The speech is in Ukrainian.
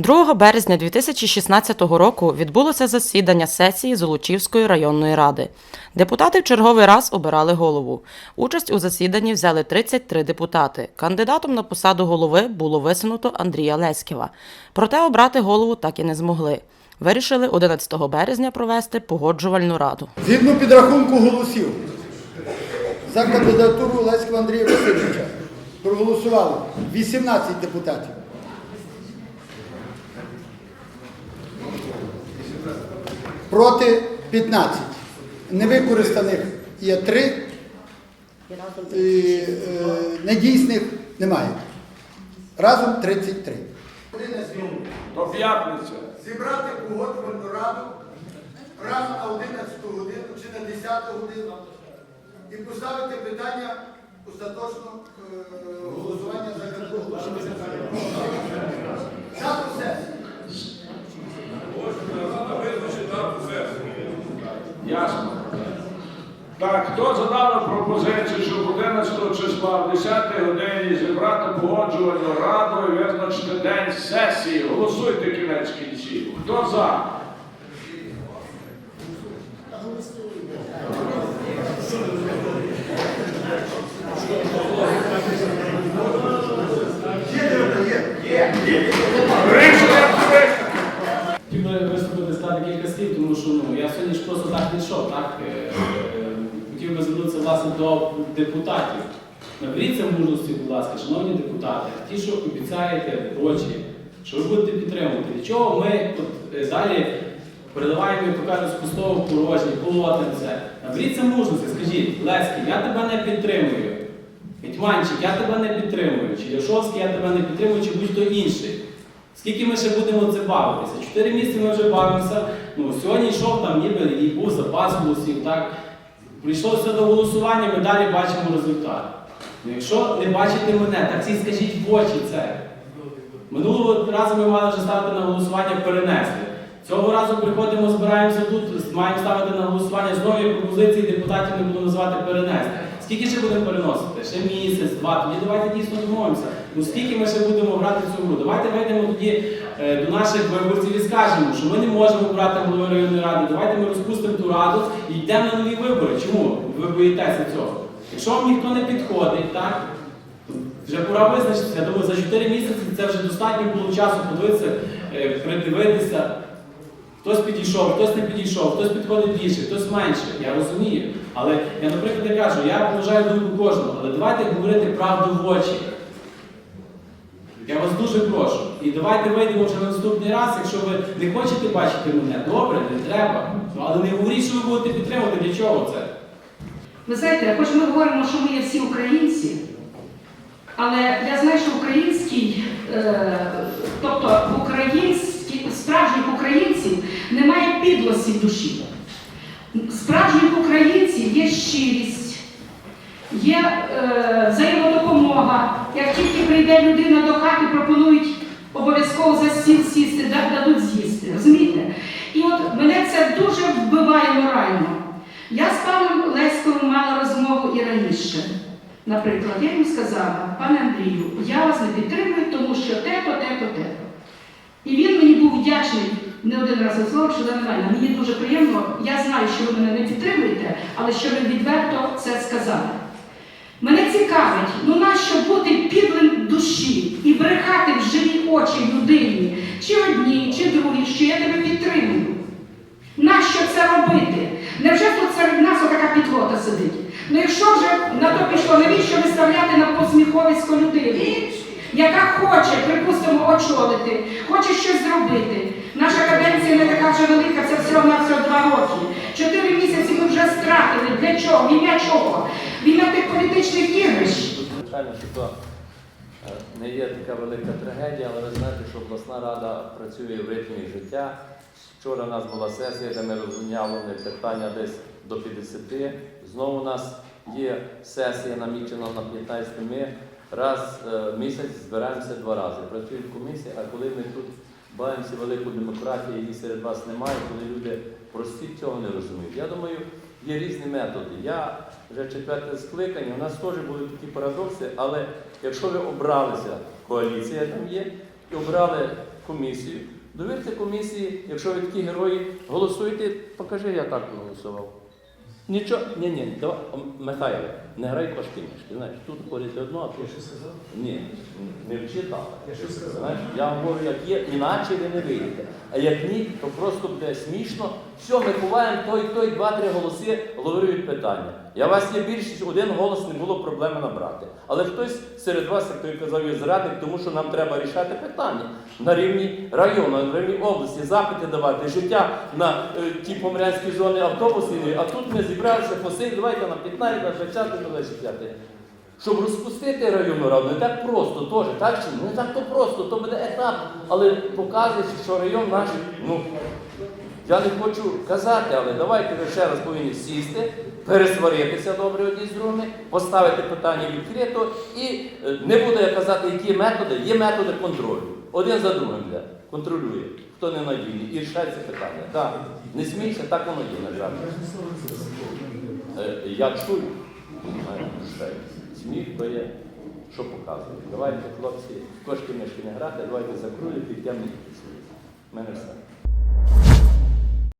2 березня 2016 року відбулося засідання сесії Золочівської районної ради. Депутати в черговий раз обирали голову. Участь у засіданні взяли 33 депутати. Кандидатом на посаду голови було висунуто Андрія Леськіва. Проте обрати голову так і не змогли. Вирішили 11 березня провести погоджувальну раду. Згідно підрахунку голосів за кандидатуру Леського Андрія Васильовича проголосували 18 депутатів. Проти 15. Невикористаних є 3. І, е, недійсних немає. Разом 33. До п'ятниця. Зібрати погоджувальну раду раз на 11 годину чи на 10 годину і поставити питання остаточно е, голосування за кандидатуру. Дату сесії. Ясно. Так, хто за дану пропозицію, щоб 11 числа в 10 годині зібрати погоджувальну раду і визначити день сесії? Голосуйте кінець кінців. Хто за? Хотів би виступити сказати кілька слів, тому що ну, я сьогодні ж просто так не. Так? Хотів би звернутися власне до депутатів. Наберіться мужності, будь ласка, шановні депутати, ті, що обіцяєте гроші, що ви будете підтримувати. Для чого ми от, е, далі передаваємо, як то кажуть, з пустого в порожнє, полоти це. Наберіться мужності, скажіть, Леський, я тебе не підтримую. Гетьманчик, я тебе не підтримую. Чи Яшовський, я тебе не підтримую, чи будь-хто інший. Скільки ми ще будемо це бавитися? Чотири місяці ми вже бавимося. Ну, сьогодні йшов там, ніби і був запас голосів. Так? Прийшло все до голосування, ми далі бачимо результат. Ну, якщо не бачите мене, так всі скажіть в очі це. Минулого разу ми мали вже ставити на голосування перенесли. Цього разу приходимо, збираємося тут, маємо ставити на голосування знову пропозиції депутатів не буду називати перенести. Скільки ще будемо переносити? Ще місяць, два. Тоді давайте дійсно домовимося. Ну скільки ми ще будемо грати цю гру? Давайте вийдемо тоді е, до наших виборців і скажемо, що ми не можемо брати голови районної ради. Давайте ми розпустимо ту раду і йдемо на нові вибори. Чому ви боїтеся цього? Якщо вам ніхто не підходить, так? Вже пора визначитися. Я думаю, за 4 місяці це вже достатньо було часу подивитися, е, придивитися. Хтось підійшов, хтось не підійшов, хтось підходить більше, хтось менше. Я розумію. Але я, наприклад, я кажу, я поважаю думку кожного, але давайте говорити правду в очі. Я вас дуже прошу. І давайте вийдемо вже на наступний раз, якщо ви не хочете бачити мене, добре, не треба. Але не говоріть, що ви будете підтримувати, для чого це? Ви знаєте, хоч ми говоримо, що ми є всі українці, але я знаю, що український, е, тобто в українські, справжніх українців немає підлості в душі. Справжніх українців є щирість, є е, взаємодопомога. Як тільки прийде людина до хати, пропонують обов'язково за стіл сісти, дадуть з'їсти. Розумієте? І от мене це дуже вбиває морально. Я з паном Леськовим мала розмову і раніше. Наприклад, я йому сказала, пане Андрію, я вас не підтримую, тому що те-то, те-то, те-то. І він мені був вдячний не один раз за слово, що за мене. Мені дуже приємно, я знаю, що ви мене не підтримуєте, але що ви відверто це сказали. Мене цікавить, ну нащо бути підлим душі і брехати в живі очі людині, чи одній, чи другій, що я тебе підтримую. Нащо це робити? Невже тут серед нас отака підлота сидить? Ну якщо вже на то пішло, навіщо виставляти на посміховисько людину, яка хоче, припустимо, очолити, хоче щось зробити. Наша каденція не така вже велика, це всього на всього два роки. Чотири місяці ми вже стратили. Для чого? В ім'я чого? В ім'я тих політичних ігрищ. Звичайно, що е, не є така велика трагедія, але ви знаєте, що обласна рада працює в ритмі життя. Вчора у нас була сесія, де ми розглянули питання десь до 50. Знову у нас є сесія намічена на 15 Ми раз е, в місяць збираємося два рази. Працюють комісії, а коли ми тут баємося велику демократію, її серед вас немає, коли люди прості цього не розуміють. Я думаю, є різні методи. Я вже четверте скликання, у нас теж були такі парадокси, але якщо ви обралися, коаліція там є, і обрали комісію. Довірте комісії, якщо ви такі герої, голосуйте, покажи, я так голосував. Нічого, ні, ні, давай, Михайло, не грай кошки мішки. Знаєш, тут говорить одно, а тут. Ні, не вчи так. Знаєш, я говорю, як є, іначе ви не вийдете. А як ні, то просто буде смішно. Все, ми ховаємо той, той, два-три голоси, говорюють питання. Я вас є більшість, один голос не було проблеми набрати. Але хтось серед вас, як той казав, є зрадник, тому що нам треба рішати питання на рівні району, на рівні області, запити давати, життя на е, ті помрянські зони автобусні, а тут ми зібралися посидіти, давайте на 15, на 20, на 25. Щоб розпустити районну раду, не так просто теж, так чи не так то просто, то буде етап, але показує, що район наш, ну, я не хочу казати, але давайте ви ще раз повинні сісти, пересваритися добре одні з другими, поставити питання відкрито і е, не буду я казати, які методи, є методи контролю. Один за другим йде, контролює, хто не надійний, і рішається питання. Так, не смійся, так воно є, на жаль. Е, Я чую, сміх то є, що показує. Давайте, хлопці, кошки мишки не грати, давайте закруїти і темні. У мене все.